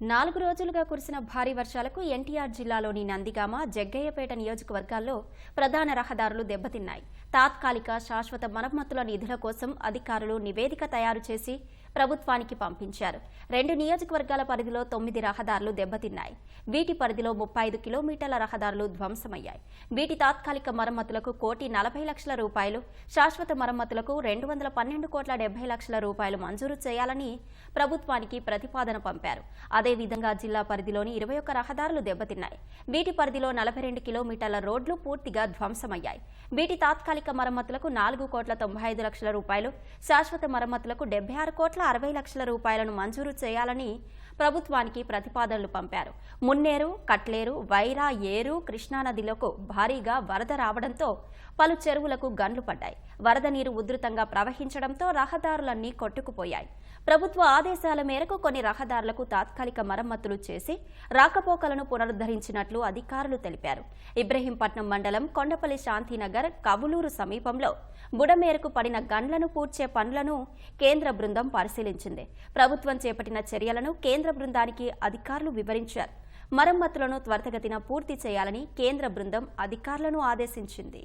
నాలుగు రోజులుగా కురిసిన భారీ వర్షాలకు ఎన్టీఆర్ జిల్లాలోని నందిగామ జగ్గయ్యపేట నియోజకవర్గాల్లో ప్రధాన రహదారులు దెబ్బతిన్నాయి. తాత్కాలిక శాశ్వత మరమ్మతుల నిధుల కోసం అధికారులు నివేదిక తయారు చేసి ప్రభుత్వానికి పంపించారు. రెండు నియోజకవర్గాల పరిధిలో తొమ్మిది రహదారులు దెబ్బతిన్నాయి. వీటి పరిధిలో ముప్పై ఐదు కిలోమీటర్ల రహదారులు ధ్వంసమయ్యాయి. వీటి తాత్కాలిక మరమ్మతులకు కోటి నలభై లక్షల రూపాయలు శాశ్వత మరమ్మతులకు రెండు వందల పన్నెండు కోట్ల డెబ్బై లక్షల రూపాయలు మంజూరు చేయాలని ప్రభుత్వానికి ప్రతిపాదన పంపారు. అదేవిధంగా జిల్లా పరిధిలోని ఇరవై ఒక్క రహదారులు దెబ్బతిన్నాయి. వీటి పరిధిలో నలభై రెండు కిలోమీటర్ల రోడ్లు పూర్తిగా ధ్వంసమయ్యాయి. వీటి తాత్కాలిక మరమ్మతులకు నాలుగు కోట్ల తొంభై ఐదు లక్షల రూపాయలు శాశ్వత మరమ్మతులకు డెబ్బై ఆరు కోట్ల అరవై లక్షల రూపాయలను మంజూరు చేయాలని ప్రభుత్వానికి ప్రతిపాదనలు పంపారు. మున్నేరు కట్లేరు వైరా ఏరు కృష్ణానదిలకు భారీగా వరద రావడంతో పలు చెరువులకు గండ్లు పడ్డాయి. వరద నీరు ఉధృతంగా ప్రవహించడంతో రహదారులన్నీ కొట్టుకుపోయాయి. ప్రభుత్వ ఆదేశాల మేరకు కొన్ని రహదారులకు తాత్కాలిక మరమ్మతులు చేసి రాకపోకలను పునరుద్ధరించినట్లు అధికారులు తెలిపారు. ఇబ్రహీంపట్నం మండలం కొండపల్లి శాంతినగర్ కవులూరు సమీపంలో బుడమేరకు పడిన గండ్లను పూడ్చే పనులను కేంద్ర బృందం పరిశీలించింది. ప్రభుత్వం చేపట్టిన చర్యలను కేంద్ర బృందానికి అధికారులు వివరించారు. మరమ్మతులను త్వరితగతిన పూర్తి చేయాలని కేంద్ర బృందం అధికారులను ఆదేశించింది.